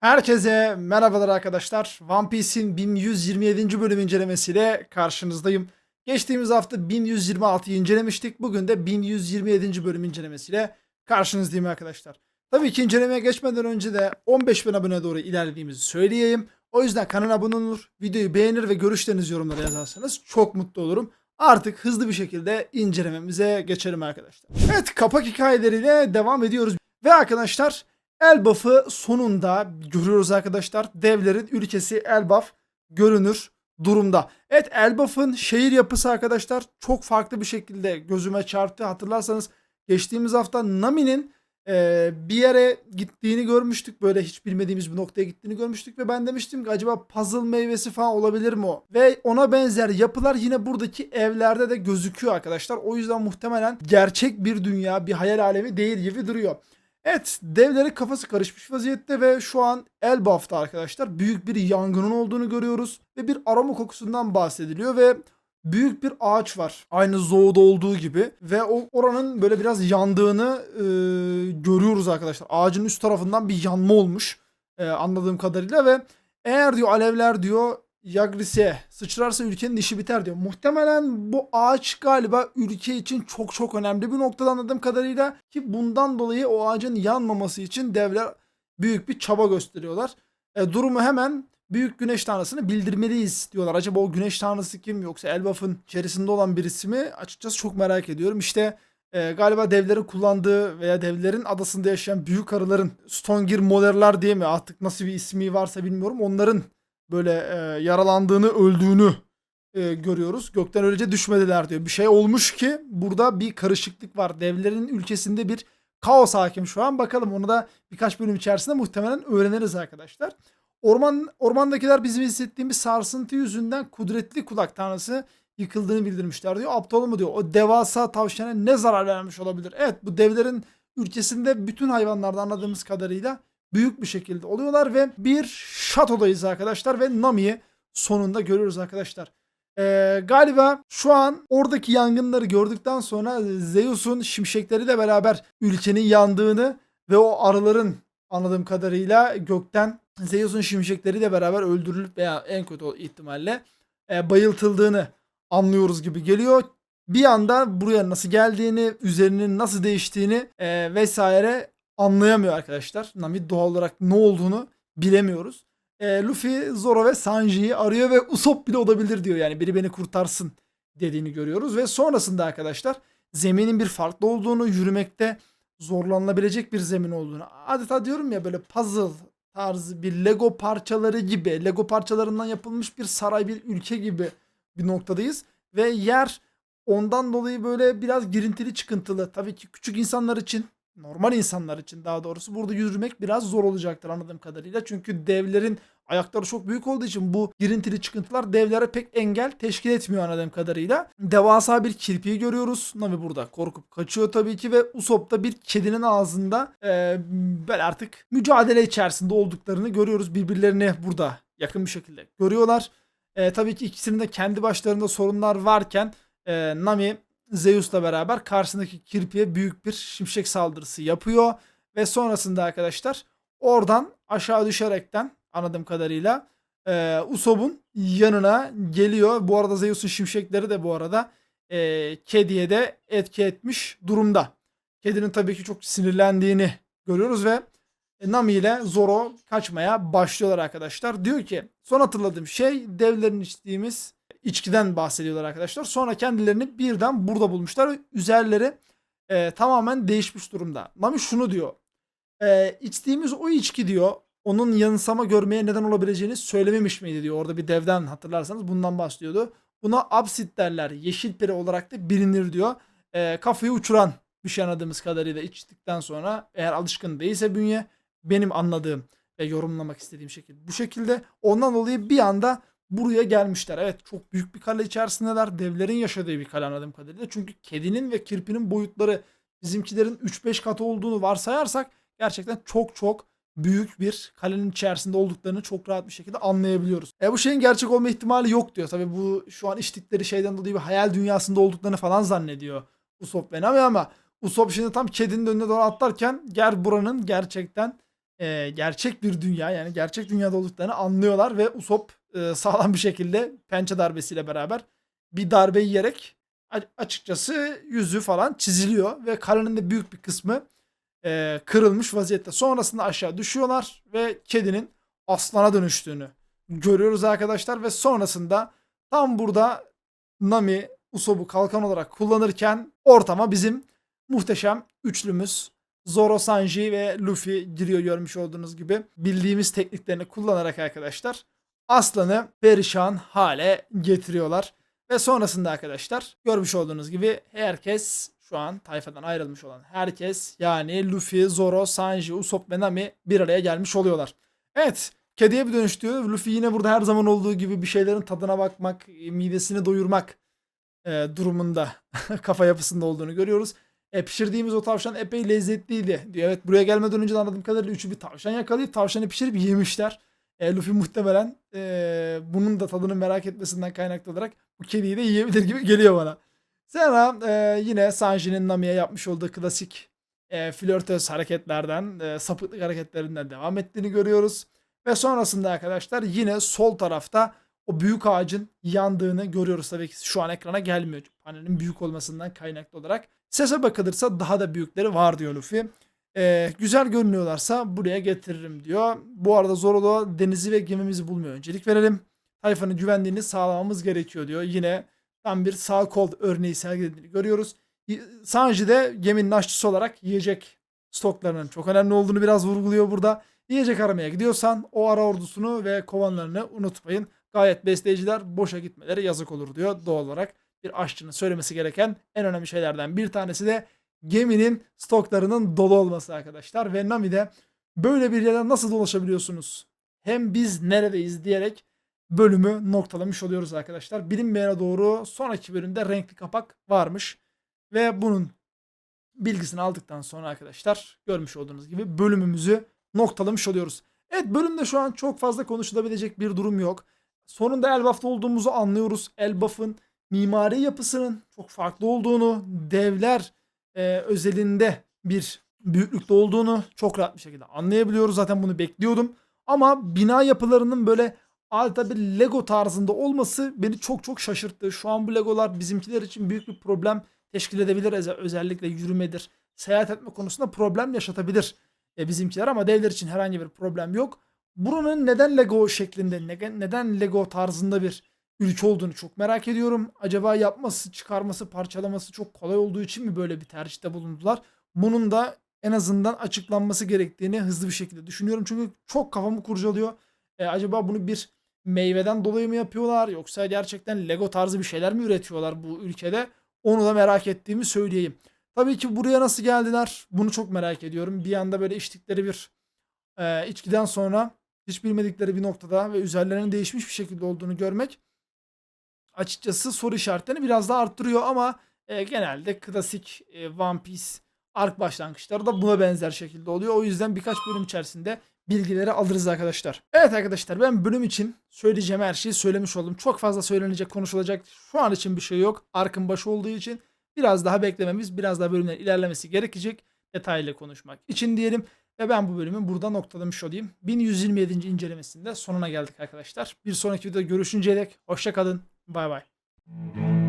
Herkese merhabalar arkadaşlar. One Piece'in 1127. bölüm incelemesiyle karşınızdayım. Geçtiğimiz hafta 1126'yı incelemiştik. Bugün de 1127. bölüm incelemesiyle karşınızdayım arkadaşlar. Tabii ki incelemeye geçmeden önce de 15.000 abone doğru ilerlediğimizi söyleyeyim. O yüzden kanala abone olur, videoyu beğenir ve görüşlerinizi yorumlara yazarsanız çok mutlu olurum. Artık hızlı bir şekilde incelememize geçelim arkadaşlar. Evet kapak hikayeleriyle devam ediyoruz. Ve arkadaşlar Elbaf'ı sonunda görüyoruz arkadaşlar. Devlerin ülkesi Elbaf görünür durumda. Evet Elbaf'ın şehir yapısı arkadaşlar çok farklı bir şekilde gözüme çarptı. Hatırlarsanız geçtiğimiz hafta Nami'nin e, bir yere gittiğini görmüştük. Böyle hiç bilmediğimiz bir noktaya gittiğini görmüştük ve ben demiştim ki acaba puzzle meyvesi falan olabilir mi o? Ve ona benzer yapılar yine buradaki evlerde de gözüküyor arkadaşlar. O yüzden muhtemelen gerçek bir dünya, bir hayal alemi değil gibi duruyor. Evet devlerin kafası karışmış vaziyette ve şu an Elbaf'ta arkadaşlar büyük bir yangının olduğunu görüyoruz. Ve bir aroma kokusundan bahsediliyor ve büyük bir ağaç var. Aynı Zo'da olduğu gibi ve o oranın böyle biraz yandığını e, görüyoruz arkadaşlar. Ağacın üst tarafından bir yanma olmuş e, anladığım kadarıyla ve eğer diyor alevler diyor Yagris'e sıçrarsa ülkenin işi biter diyor. Muhtemelen bu ağaç galiba ülke için çok çok önemli bir noktada anladığım kadarıyla ki bundan dolayı o ağacın yanmaması için devler büyük bir çaba gösteriyorlar. E, durumu hemen büyük güneş tanrısını bildirmeliyiz diyorlar. Acaba o güneş tanrısı kim yoksa Elbaf'ın içerisinde olan birisi mi? Açıkçası çok merak ediyorum. İşte e, galiba devlerin kullandığı veya devlerin adasında yaşayan büyük arıların Stongir Molerlar diye mi artık nasıl bir ismi varsa bilmiyorum. Onların böyle e, yaralandığını, öldüğünü e, görüyoruz. Gökten öylece düşmediler diyor. Bir şey olmuş ki burada bir karışıklık var. Devlerin ülkesinde bir kaos hakim şu an. Bakalım onu da birkaç bölüm içerisinde muhtemelen öğreniriz arkadaşlar. Orman ormandakiler bizim hissettiğimiz sarsıntı yüzünden kudretli kulak tanrısı yıkıldığını bildirmişler diyor. Aptal mı diyor. O devasa tavşana ne zarar vermiş olabilir? Evet bu devlerin ülkesinde bütün hayvanlarda anladığımız kadarıyla büyük bir şekilde oluyorlar ve bir şatodayız arkadaşlar ve Nami'yi sonunda görüyoruz arkadaşlar. Ee, galiba şu an oradaki yangınları gördükten sonra Zeus'un şimşekleriyle beraber ülkenin yandığını ve o arıların anladığım kadarıyla gökten Zeus'un şimşekleriyle beraber öldürülüp veya en kötü ihtimalle e, bayıltıldığını anlıyoruz gibi geliyor. Bir anda buraya nasıl geldiğini, üzerinin nasıl değiştiğini e, vesaire anlayamıyor arkadaşlar. Nami doğal olarak ne olduğunu bilemiyoruz. E, Luffy, Zoro ve Sanji'yi arıyor ve Usopp bile olabilir diyor. Yani biri beni kurtarsın dediğini görüyoruz. Ve sonrasında arkadaşlar zeminin bir farklı olduğunu, yürümekte zorlanılabilecek bir zemin olduğunu. Adeta diyorum ya böyle puzzle tarzı bir Lego parçaları gibi, Lego parçalarından yapılmış bir saray, bir ülke gibi bir noktadayız. Ve yer ondan dolayı böyle biraz girintili çıkıntılı. Tabii ki küçük insanlar için normal insanlar için daha doğrusu burada yürümek biraz zor olacaktır anladığım kadarıyla. Çünkü devlerin ayakları çok büyük olduğu için bu girintili çıkıntılar devlere pek engel teşkil etmiyor anladığım kadarıyla. Devasa bir kirpiyi görüyoruz. Nami burada korkup kaçıyor tabii ki ve Usopp da bir kedinin ağzında e, artık mücadele içerisinde olduklarını görüyoruz. Birbirlerini burada yakın bir şekilde görüyorlar. E, tabii ki ikisinin de kendi başlarında sorunlar varken e, Nami Zeus'la beraber karşısındaki kirpiye büyük bir şimşek saldırısı yapıyor. Ve sonrasında arkadaşlar oradan aşağı düşerekten anladığım kadarıyla e, Usopp'un yanına geliyor. Bu arada Zeus'un şimşekleri de bu arada e, kediye de etki etmiş durumda. Kedinin tabii ki çok sinirlendiğini görüyoruz ve Nami ile Zoro kaçmaya başlıyorlar arkadaşlar. Diyor ki son hatırladığım şey devlerin içtiğimiz içkiden bahsediyorlar arkadaşlar. Sonra kendilerini birden burada bulmuşlar ve üzerleri e, tamamen değişmiş durumda. Nami şunu diyor. E, içtiğimiz o içki diyor onun yanılsama görmeye neden olabileceğini söylememiş miydi diyor. Orada bir devden hatırlarsanız bundan bahsediyordu. Buna absit derler. Yeşil peri olarak da bilinir diyor. E, kafayı uçuran bir şey anladığımız kadarıyla içtikten sonra eğer alışkın değilse bünye benim anladığım ve yorumlamak istediğim şekilde bu şekilde ondan dolayı bir anda buraya gelmişler. Evet çok büyük bir kale içerisindeler. Devlerin yaşadığı bir kale anladığım kadarıyla. Çünkü kedinin ve kirpinin boyutları bizimkilerin 3-5 katı olduğunu varsayarsak gerçekten çok çok büyük bir kalenin içerisinde olduklarını çok rahat bir şekilde anlayabiliyoruz. E bu şeyin gerçek olma ihtimali yok diyor. Tabii bu şu an içtikleri şeyden dolayı bir hayal dünyasında olduklarını falan zannediyor Usopp ve Nami ama Usopp şimdi tam kedinin önüne doğru atlarken ger buranın gerçekten e, gerçek bir dünya yani gerçek dünyada olduklarını anlıyorlar ve Usopp e, sağlam bir şekilde pençe darbesiyle beraber bir darbe yiyerek açıkçası yüzü falan çiziliyor ve karnının da büyük bir kısmı e, kırılmış vaziyette. Sonrasında aşağı düşüyorlar ve kedinin aslana dönüştüğünü görüyoruz arkadaşlar ve sonrasında tam burada Nami Usopp'u kalkan olarak kullanırken ortama bizim muhteşem üçlümüz Zoro, Sanji ve Luffy giriyor görmüş olduğunuz gibi. Bildiğimiz tekniklerini kullanarak arkadaşlar aslanı perişan hale getiriyorlar. Ve sonrasında arkadaşlar görmüş olduğunuz gibi herkes şu an tayfadan ayrılmış olan herkes yani Luffy, Zoro, Sanji, Usopp ve Nami bir araya gelmiş oluyorlar. Evet kediye bir dönüştüğü Luffy yine burada her zaman olduğu gibi bir şeylerin tadına bakmak, midesini doyurmak e, durumunda kafa yapısında olduğunu görüyoruz. E, pişirdiğimiz o tavşan epey lezzetliydi diyor. Evet buraya gelmeden önce de anladığım kadarıyla üçü bir tavşan yakalayıp tavşanı pişirip yemişler. E, Luffy muhtemelen e, bunun da tadını merak etmesinden kaynaklı olarak bu kediyi de yiyebilir gibi geliyor bana. Sonra e, yine Sanji'nin Nami'ye yapmış olduğu klasik e, flörtöz hareketlerden, e, sapıklık hareketlerinden devam ettiğini görüyoruz. Ve sonrasında arkadaşlar yine sol tarafta o büyük ağacın yandığını görüyoruz. Tabii ki şu an ekrana gelmiyor. Panelin büyük olmasından kaynaklı olarak. Sese bakılırsa daha da büyükleri var diyor Luffy. Ee, güzel görünüyorlarsa buraya getiririm diyor. Bu arada Zoro da denizi ve gemimizi bulmuyor. Öncelik verelim. Tayfanın güvenliğini sağlamamız gerekiyor diyor. Yine tam bir sağ kol örneği sergilediğini görüyoruz. Sanji de geminin aşçısı olarak yiyecek stoklarının çok önemli olduğunu biraz vurguluyor burada. Yiyecek aramaya gidiyorsan o ara ordusunu ve kovanlarını unutmayın. Gayet besleyiciler boşa gitmeleri yazık olur diyor doğal olarak. Bir aşçının söylemesi gereken en önemli şeylerden bir tanesi de geminin stoklarının dolu olması arkadaşlar. Ve Nami'de böyle bir yerden nasıl dolaşabiliyorsunuz? Hem biz neredeyiz diyerek bölümü noktalamış oluyoruz arkadaşlar. Bilinmeyene doğru sonraki bölümde renkli kapak varmış. Ve bunun bilgisini aldıktan sonra arkadaşlar görmüş olduğunuz gibi bölümümüzü noktalamış oluyoruz. Evet bölümde şu an çok fazla konuşulabilecek bir durum yok. Sonunda Elbaf'ta olduğumuzu anlıyoruz. Elbaf'ın mimari yapısının çok farklı olduğunu, devler e, özelinde bir büyüklükte olduğunu çok rahat bir şekilde anlayabiliyoruz. Zaten bunu bekliyordum. Ama bina yapılarının böyle adeta bir Lego tarzında olması beni çok çok şaşırttı. Şu an bu Legolar bizimkiler için büyük bir problem teşkil edebilir. Özel- Özellikle yürümedir, seyahat etme konusunda problem yaşatabilir e, bizimkiler ama devler için herhangi bir problem yok. Buranın neden Lego şeklinde, neden Lego tarzında bir ülke olduğunu çok merak ediyorum. Acaba yapması, çıkarması, parçalaması çok kolay olduğu için mi böyle bir tercihte bulundular? Bunun da en azından açıklanması gerektiğini hızlı bir şekilde düşünüyorum. Çünkü çok kafamı kurcalıyor. E, acaba bunu bir meyveden dolayı mı yapıyorlar yoksa gerçekten Lego tarzı bir şeyler mi üretiyorlar bu ülkede? Onu da merak ettiğimi söyleyeyim. Tabii ki buraya nasıl geldiler? Bunu çok merak ediyorum. Bir anda böyle içtikleri bir e, içkiden sonra hiç bilmedikleri bir noktada ve üzerlerinin değişmiş bir şekilde olduğunu görmek açıkçası soru işaretlerini biraz daha arttırıyor ama e, genelde klasik e, One Piece ark başlangıçları da buna benzer şekilde oluyor. O yüzden birkaç bölüm içerisinde bilgileri alırız arkadaşlar. Evet arkadaşlar ben bölüm için söyleyeceğim her şeyi söylemiş oldum. Çok fazla söylenecek, konuşulacak şu an için bir şey yok. Arkın başı olduğu için biraz daha beklememiz, biraz daha bölümlerin ilerlemesi gerekecek. Detaylı konuşmak için diyelim. Ve ben bu bölümü burada noktalamış olayım. 1127. incelemesinde sonuna geldik arkadaşlar. Bir sonraki videoda görüşünceye dek hoşça kalın. Bye bye.